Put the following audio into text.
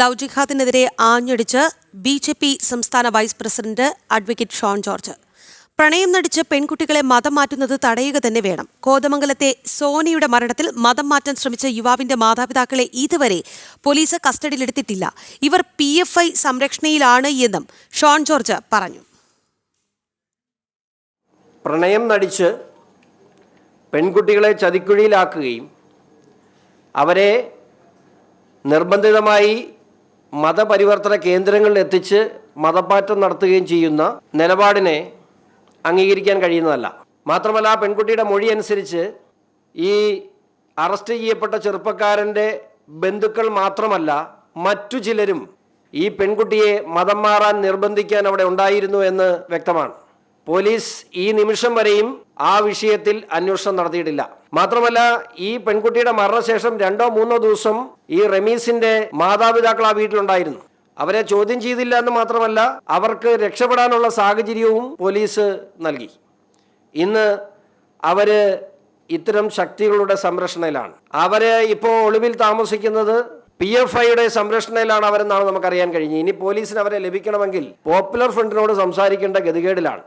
Love ജിഹാദിനെതിരെ ആഞ്ഞടിച്ച് B J P സംസ്ഥാന vice president advocate Shone George. പ്രണയം നടിച്ച് പെൺകുട്ടികളെ മതം മാറ്റുന്നത് തടയുക തന്നെ വേണം. കോതമംഗലത്തെ സോനിയുടെ മരണത്തിൽ മതം മാറ്റാൻ ശ്രമിച്ച യുവാവിന്റെ മാതാപിതാക്കളെ ഇതുവരെ പോലീസ് കസ്റ്റഡിയിലെടുത്തിട്ടില്ല. ഇവർ പി എഫ് ഐ സംരക്ഷണയിലാണ് എന്നും ഷോൺ ജോർജ് പറഞ്ഞു. പ്രണയം നടിച്ച് പെൺകുട്ടികളെ ചതിക്കുഴിയിലാക്കുകയും അവരെ നിർബന്ധിതമായി മതപരിവർത്തന കേന്ദ്രങ്ങളിൽ എത്തിച്ച് മതപ്പാറ്റം നടത്തുകയും ചെയ്യുന്ന നിലപാടിനെ അംഗീകരിക്കാൻ കഴിയുന്നതല്ല. മാത്രമല്ല ആ പെൺകുട്ടിയുടെ മൊഴി അനുസരിച്ച് ഈ അറസ്റ്റ് ചെയ്യപ്പെട്ട ചെറുപ്പക്കാരന്റെ ബന്ധുക്കൾ മാത്രമല്ല മറ്റു ചിലരും ഈ പെൺകുട്ടിയെ മതം മാറാൻ നിർബന്ധിക്കാൻ അവിടെ ഉണ്ടായിരുന്നു എന്ന് വ്യക്തമാണ്. പോലീസ് ഈ നിമിഷം വരെയും ആ വിഷയത്തിൽ അന്വേഷണം നടത്തിയിട്ടില്ല. മാത്രമല്ല ഈ പെൺകുട്ടിയുടെ മരണശേഷം രണ്ടോ മൂന്നോ ദിവസം ഈ റമീസിന്റെ മാതാപിതാക്കൾ ആ വീട്ടിലുണ്ടായിരുന്നു. അവരെ ചോദ്യം ചെയ്തില്ല എന്ന് മാത്രമല്ല അവർക്ക് രക്ഷപ്പെടാനുള്ള സാഹചര്യവും പോലീസ് നൽകി. ഇന്ന് അവർ ഇത്തരം ശക്തികളുടെ സംരക്ഷണയിലാണ്. അവരെ ഇപ്പോൾ ഒളിവിൽ താമസിക്കുന്നത് പി എഫ് ഐയുടെ സംരക്ഷണയിലാണ് അവരെന്നാണ് നമുക്കറിയാൻ കഴിഞ്ഞത്. ഇനി പോലീസിന് അവരെ ലഭിക്കണമെങ്കിൽ പോപ്പുലർ ഫ്രണ്ടിനോട് സംസാരിക്കേണ്ട ഗതികേടിലാണ്.